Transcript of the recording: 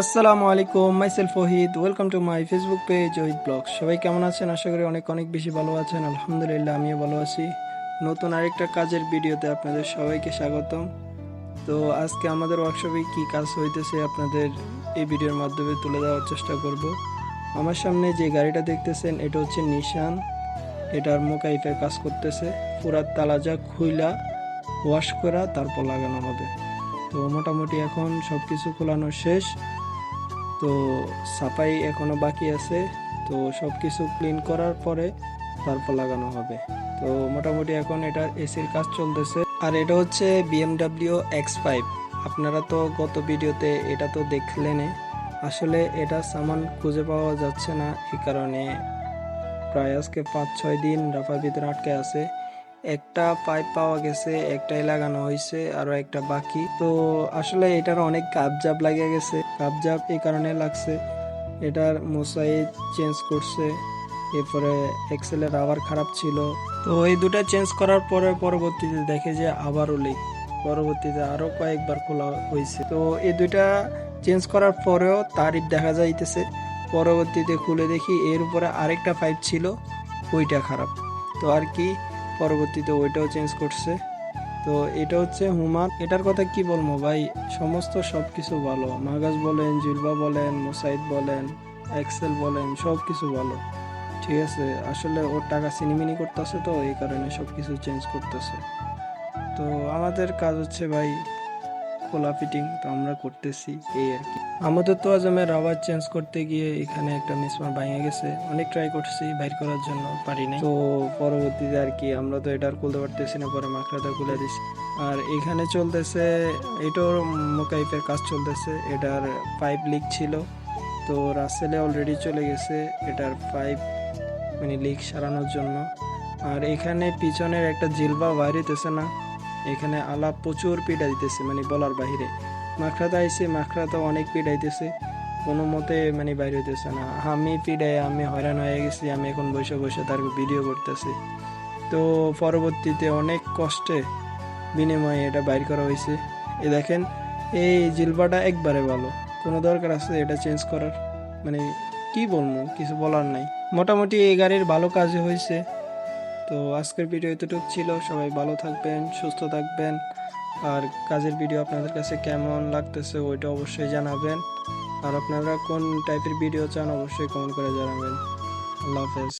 আসসালামু আলাইকুম myself Wahid welcome to my Facebook page Wahid blog. সবাই কেমন আছেন? আশা করি অনেক অনেক বেশি ভালো আছেন। আলহামদুলিল্লাহ, আমিও ভালো আছি। নতুন আরেকটা কাজের ভিডিওতে আপনাদের সবাইকে স্বাগতম। তো আজকে আমাদের ওয়ার্কশপে কি কাজ হইতেছে আপনাদের এই ভিডিওর মাধ্যমে তুলে দেওয়ার চেষ্টা করব। আমার সামনে যে গাড়িটা দেখতেছেন, এটা হচ্ছে নিশান এটার মোকাইফের কাজ করতেছে। পুরা তালাজা খুইলা ওয়াশ করা তারপর লাগানো হবে। তো মোটামুটি এখন সব কিছু খোলানো শেষ। তো সাফাই এখনও বাকি আছে। তো সব কিছু ক্লিন করার পরে তারপর লাগানো হবে। তো মোটামুটি এখন এটার এসির কাজ চলতেছে। আর এটা হচ্ছে বিএমডাব্লিউ এক্স ফাইভ আপনারা তো গত ভিডিওতে এটা তো দেখলেন আসলে এটা সামান খুঁজে পাওয়া যাচ্ছে না। এই কারণে প্রায় আজকে পাঁচ ছয় দিন রাফার ভিতরে আটকে আছে। একটা পাইপ পাওয়া গেছে, একটাই লাগানো হয়েছে আরও একটা বাকি। তো আসলে এটার অনেক কাবজাব লাগে গেছে। কাবজাব এই কারণে লাগছে। এটার মোসাইড চেঞ্জ করছে। এরপরে এক্সেলের আবার খারাপ ছিল। তো এই দুটা চেঞ্জ করার পরে পরবর্তীতে দেখে যে আবারও লিক পরবর্তীতে আরও কয়েকবার খোলা হয়েছে তো এই দুইটা চেঞ্জ করার পরেও তারিফ দেখা যাইতেছে। পরবর্তীতে খুলে দেখি এর উপরে আরেকটা পাইপ ছিল, ওইটা খারাপ। তো আর কি পরবর্তীতে ওইটাও চেঞ্জ করছে। তো এটা হচ্ছে হুমান এটার কথা কি বলব ভাই? সমস্ত সব কিছু ভালো। মাগাজ বলেন, জিলবা বলেন, মোসাইদ বলেন, এক্সেল বলেন সব কিছু ভালো। ঠিক আছে? আসলে ওর টাকা সিনিমিনি করতেছে তো, এই কারণে সব কিছু চেঞ্জ করতেছে। তো আমাদের কাজ হচ্ছে ভাই খোলা ফিটিং তো আমরা করতেছি, এই আর কি। আমাদের তো আজমের রাবার চেঞ্জ করতে গিয়ে এখানে একটা মিসমার ভাঙে গেছে। অনেক ট্রাই করছি বাইর করার জন্য, পারি তো পরবর্তীতে আর কি, আমরা তো এটা আর খুলতে পারতেছি না, পরে মাকড়াটা খুলে দিছি। আর এখানে চলতেছে, এটার মোকাইফের কাজ চলতেছে, এটার পাইপ লিক ছিল। তো রাসেলে অলরেডি চলে গেছে, এটার পাইপ মানে লিক সারানোর জন্য। আর এখানে পিছনের একটা জিলবা বাইরেতেছে না, এখানে আলাপ প্রচুর পিড়া দিতেছে মানে বলার বাহিরে। মাখরাতে আইসে, মাখরাতে অনেক পিড়াইতেছে কোনো মতে মানে বাইরে হইতেছে না। আমি পিড়াই আমি হয়রান হয়ে গেছি, আমি এখন বসে বসে তার ভিডিও করতেছি। তো পরবর্তীতে অনেক কষ্টে বিনিময়ে এটা বাইর করা হয়েছে এ দেখেন, এই জিলবাটা একবারে ভালো। কোনো দরকার আছে এটা চেঞ্জ করার? মানে কি বলব, কিছু বলার নাই। মোটামুটি এই গাড়ির ভালো কাজ হয়েছে তো আজকের ভিডিও এতটুকু ছিল। সবাই ভালো থাকবেন, সুস্থ থাকবেন। আর কাজের ভিডিও আপনাদের কাছে কেমন লাগতেছে ওইটা অবশ্যই জানাবেন। আর আপনারা কোন টাইপের ভিডিও চান অবশ্যই কমেন্ট করে জানাবেন। আল্লাহ হাফেজ।